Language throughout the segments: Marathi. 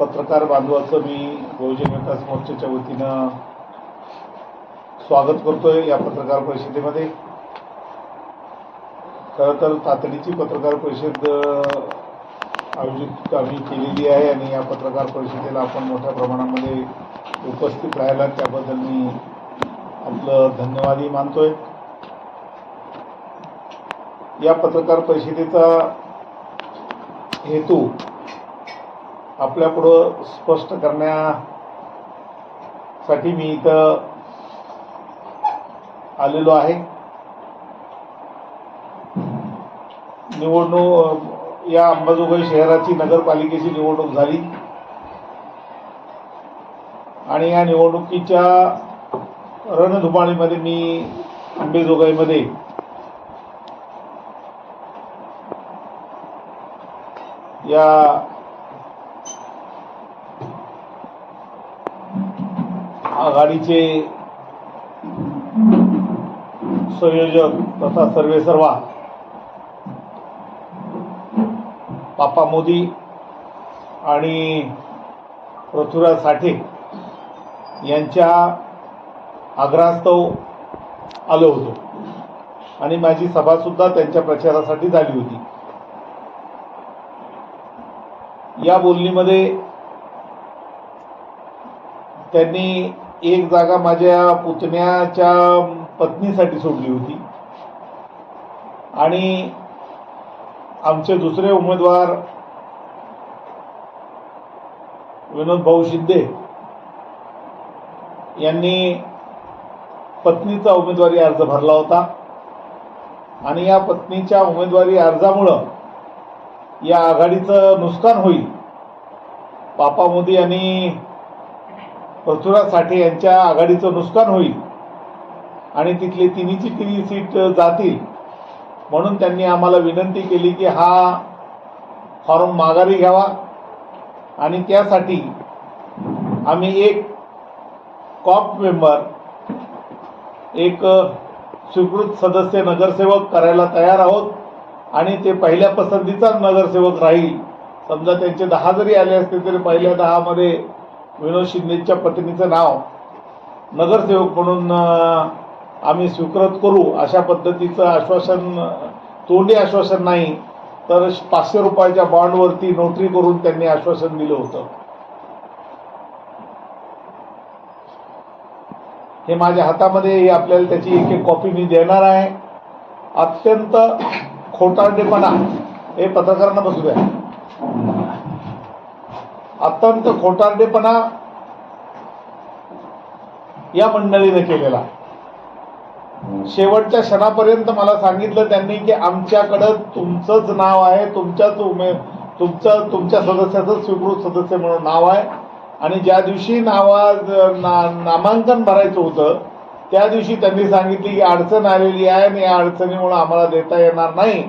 पत्रकार बांधवाचं मी बहुजन विकास मोर्चाच्या वतीनं स्वागत करतोय या पत्रकार परिषदेमध्ये. खरं तर तातडीची पत्रकार परिषद आयोजित आम्ही केलेली आहे आणि या पत्रकार परिषदेला आपण मोठ्या प्रमाणामध्ये उपस्थित राहिला त्याबद्दल मी आपलं धन्यवादही मानतोय. या पत्रकार परिषदेचा हेतू आपल्यापुढं स्पष्ट करण्यासाठी मी इथं आलेलो आहे. निवडणूक या अंबाजोगाई शहराची नगरपालिकेची निवडणूक झाली. आणि या निवडणुकीच्या रणधुमाळीमध्ये मी अंबेजोगाईमध्ये या आघाडीचे संयोजक तथा सर्वेसर्वा पापा मोदी आणि पृथ्वीराज साठे यांच्या आग्रहास्तव आलो होतो. आणि माझी सभासुद्धा त्यांच्या प्रचारासाठी झाली होती. या बोलणीमध्ये त्यांनी एक जागा माझ्या पुतण्याच्या पत्नीसाठी सोडली होती. आणि आमचे दुसरे उमेदवार विनोद भाऊ शिंदे यांनी पत्नीचा उमेदवारी अर्ज भरला होता. आणि या पत्नीच्या उमेदवारी अर्जामुळं या आघाडीचं नुकसान होईल. पापा मोदी आणि पृथ्वीराज साठे यांच्या आघाडीचं नुकसान होईल आणि तिथले तिन्हीची तिन्ही सीट जातील म्हणून त्यांनी आम्हाला विनंती केली की हा फॉर्म माघारी घ्यावा आणि त्यासाठी आम्ही एक कॉप मेंबर एक स्वीकृत सदस्य नगरसेवक करायला तयार आहोत आणि ते पहिल्या पसंतीचा नगरसेवक राहील. समजा त्यांचे दहा जरी आले असते तरी पहिल्या दहामध्ये विनोद शिंदेच्या पत्नीचं नाव नगरसेवक म्हणून आम्ही स्वीकृत करू अशा पद्धतीचं आश्वासन तोंडी आश्वासन नाही तर पाचशे रुपयाच्या बॉन्डवरती नोटरी करून त्यांनी आश्वासन दिलं होतं. हे माझ्या हातामध्ये आपल्याला त्याची एक एक कॉपी मी देणार आहे. अत्यंत खोटारडेपणा. हे पत्रकारांना बसू द्या. अत्यंत खोटारडेपणा या मंडळीने केलेला. शेवटच्या क्षणापर्यंत मला सांगितलं त्यांनी की आमच्याकडं तुमचंच नाव आहे तुमच्याच उमे तुमचं तुमच्या सदस्याचं स्वीकृत सदस्य म्हणून नाव आहे. आणि ज्या दिवशी नावा ना नामांकन भरायचं होतं त्या दिवशी त्यांनी सांगितली की अडचण आलेली आहे आणि या अडचणीमुळं आम्हाला देता येणार नाही.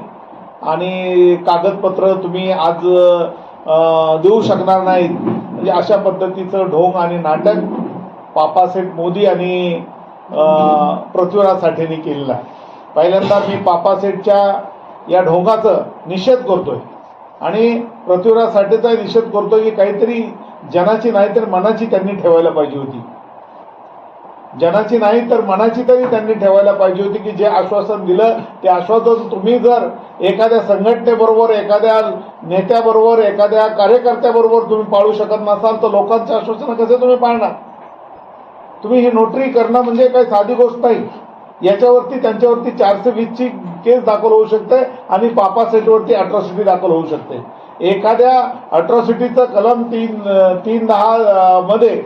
आणि कागदपत्र तुम्ही आज देऊ शकणार नाहीत. म्हणजे अशा पद्धतीचं ढोंग आणि नाटक पापासाहेब मोदी आणि पृथ्वीराज साठेंनी केलेलं आहे. पहिल्यांदा मी पापासेठच्या या ढोंगाचं निषेध करतोय. आणि पृथ्वीराज साठेचा निषेध करतोय की काहीतरी जनाची नाही तर मनाची त्यांनी ठेवायला पाहिजे होती. जनाची नाही तर मनाची तरी त्यांनी ठेवायला पाहिजे होती की जे आश्वासन दिलं ते आश्वासन तुम्ही जर एखाद्या संघटनेबरोबर एखाद्या नेत्याबरोबर एखाद्या कार्यकर्त्याबरोबर तुम्ही पाळू शकत नसाल तर लोकांचे आश्वासन कसे तुम्ही पाळणार? तुम्ही ही नोटरी करणं म्हणजे काही साधी गोष्ट नाही. याच्यावरती त्यांच्यावरती चारशे वीसची केस दाखल होऊ शकते आणि पापा सेटवरती अट्रॉसिटी दाखल होऊ शकते. एखाद्या अट्रॉसिटीचं कलम तीन तीन दहा मध्ये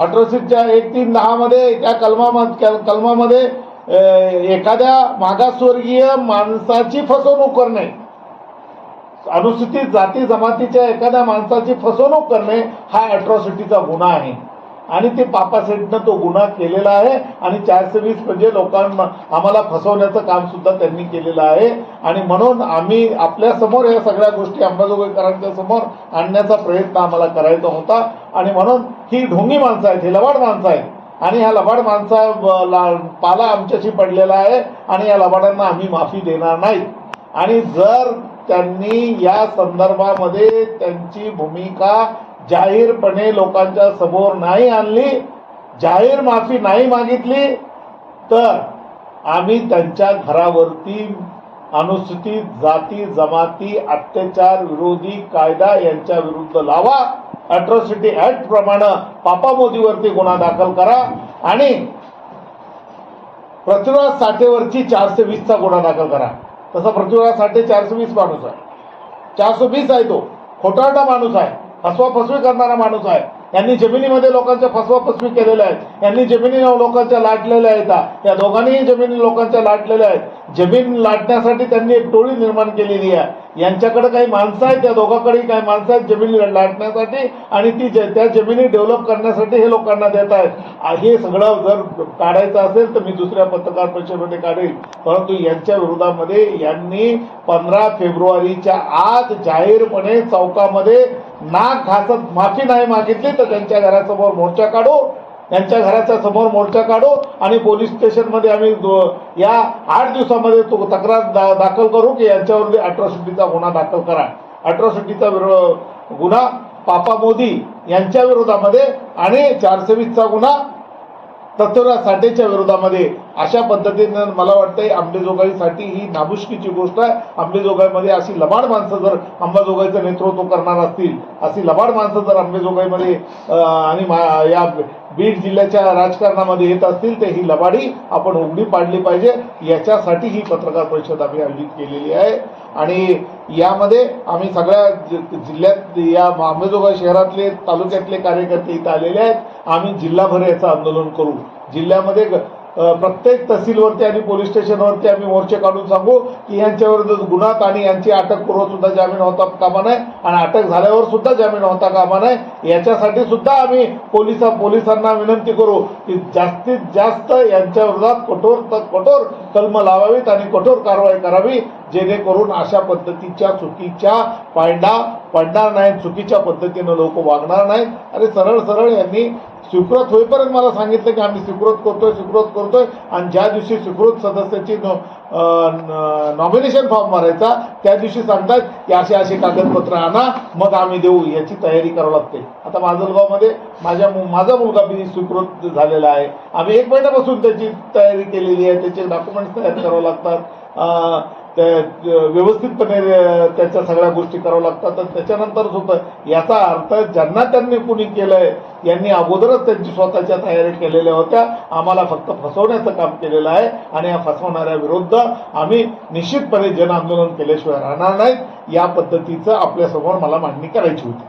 अट्रॉसिटीच्या एक तीन दहामध्ये त्या कलमामध्ये कलमामध्ये एखाद्या मागासवर्गीय माणसाची फसवणूक करणे. अनुसूचित जाती जमातीच्या एखाद्या माणसाची फसवणूक करणे हा अट्रॉसिटीचा गुन्हा आहे. आणि ते पापासेटनं तो गुन्हा केलेला आहे आणि चारशे वीस म्हणजे लोकांना आम्हाला फसवण्याचं काम सुद्धा त्यांनी केलेलं आहे. आणि म्हणून आम्ही आपल्यासमोर या सगळ्या गोष्टी अंबाजोगाईकरांच्या समोर आणण्याचा प्रयत्न आम्हाला करायचा होता. आणि म्हणून ही ढोंगी माणसं आहेत ही लबाड माणसं आहेत. आणि ह्या लबाड माणसा ला- पाला आमच्याशी पडलेला आहे आणि या लबाडांना आम्ही माफी देणार नाही. आणि जर त्यांनी या संदर्भामध्ये त्यांची भूमिका जाहीरपणे लोकांच्या समोर नाही आणली जाहीर माफी नाही मागितली तर आम्ही त्यांच्या घरावरती अनुसूचित जाती जमाती अत्याचार विरोधी कायदा यांच्या विरुद्ध लावा अट्रॉसिटी ऍक्ट प्रमाणे पापा मोदीवरती गुन्हा दाखल करा आणि पृथ्वीराज साठेवरची चारशे वीसचा गुन्हा दाखल करा. तसा पृथ्वीराज साठे चारशे वीस माणूस आहे. चारशे वीस आहे तो. खोटारडा माणूस आहे. फसवाफसवी करणारा माणूस आहे. यांनी जमिनीमध्ये लोकांच्या फसवाफसवी केलेल्या आहेत. यांनी जमिनी लोकांच्या लाटलेल्या आहेत. या दोघांनीही जमिनी लोकांच्या लाटलेल्या आहेत. जमीन लाटण्यासाठी त्यांनी एक टोळी निर्माण केलेली आहे. यांच्याकडे काही माणसं आहेत त्या दोघांकडे काही माणसं आहेत जमीन लाटण्यासाठी आणि ती ज- त्या जमिनी डेव्हलप करण्यासाठी हे लोकांना देत आहेत. हे सगळं जर काढायचं असेल तर मी दुसऱ्या पत्रकार परिषदेमध्ये काढेल. परंतु यांच्या विरोधामध्ये यांनी पंधरा फेब्रुवारीच्या आत जाहीरपणे चौकामध्ये नाक घासत माफी नाही मागितली तर त्यांच्या घरासमोर मोर्चा काढू. त्यांच्या घराच्या समोर मोर्चा काढू आणि पोलीस स्टेशनमध्ये आम्ही या आठ दिवसामध्ये तो तक्रार दा दाखल करू की यांच्यावरती अट्रॉसिटीचा गुन्हा दाखल करा. अट्रॉसिटीचा विरो गुन्हा पापा मोदी यांच्या विरोधामध्ये आणि चारशे वीसचा गुन्हा पृथ्वीराज साठेच्या विरोधामध्ये अशा पद्धतीनं मला वाटतंय अंबेजोगाईसाठी ही नामुष्कीची गोष्ट आहे. अंबेजोगाईमध्ये अशी लबाड माणसं जर अंबाजोगाईचं नेतृत्व करणार असतील अशी लबाड माणसं जर अंबेजोगाईमध्ये आणि मा- या बीड जिल्ह्याच्या राजकारणामध्ये येत असतील तर ही लबाडी आपण उघडी पाडली पाहिजे. याच्यासाठी ही पत्रकार परिषद आम्ही आयोजित केलेली आहे. आणि यामध्ये आम्ही सगळ्या जि- जिल्ह्यात या अंबेजोगाई शहरातले तालुक्यातले कार्यकर्ते इथं आलेले आहेत. आम्ही जिल्हाभर याचं आंदोलन करू. जिल्ह्यामध्ये प्रत्येक तहसीलवरती आणि पोलीस स्टेशनवरती आम्ही मोर्चे काढून सांगू की यांच्याविरुद्ध गुन्हात आणि यांची अटकपूर्व सुद्धा जामीन होता कामा नये आणि अटक झाल्यावर सुद्धा जामीन होता कामा नये. याच्यासाठी सुद्धा आम्ही पोलिसा पोलिसांना विनंती करू की जास्तीत जास्त यांच्या विरोधात कठोर कठोर कलम लावावीत आणि कठोर कारवाई करावी जेणेकरून अशा पद्धतीच्या चुकीच्या पायंडा पडणार नाही चुकीच्या पद्धतीनं लोक वागणार नाही आणि सरळ सरळ यांनी स्वीकृत होईपर्यंत मला सांगितलं की आम्ही स्वीकृत करतोय स्वीकृत करतोय. आणि ज्या दिवशी स्वीकृत सदस्याची नॉमिनेशन फॉर्म भरायचा. त्या दिवशी सांगतात की असे असे कागदपत्र आणा मग आम्ही देऊ. याची तयारी करावी लागते. आता माजलगावमध्ये माझ्या मु- माझा मुलगा बी स्वीकृत झालेला आहे. आम्ही एक महिन्यापासून त्याची तयारी केलेली आहे. त्याचे डॉक्युमेंट्स तयार करावे लागतात. व्यवस्थितपणे त्याच्या सगळ्या गोष्टी कराव्या लागतात. तर त्याच्यानंतरच होतं याचा अर्थ ज्यांना त्यांनी कुणी केलंय यांनी अगोदरच त्यांची स्वतःच्या तयारी केलेल्या होत्या. आम्हाला फक्त फसवण्याचं काम केलेलं आहे आणि या फसवणाऱ्या विरुद्ध आम्ही निश्चितपणे जन आंदोलन केल्याशिवाय राहणार नाहीत. या पद्धतीचं आपल्यासमोर मला मांडणी करायची होती.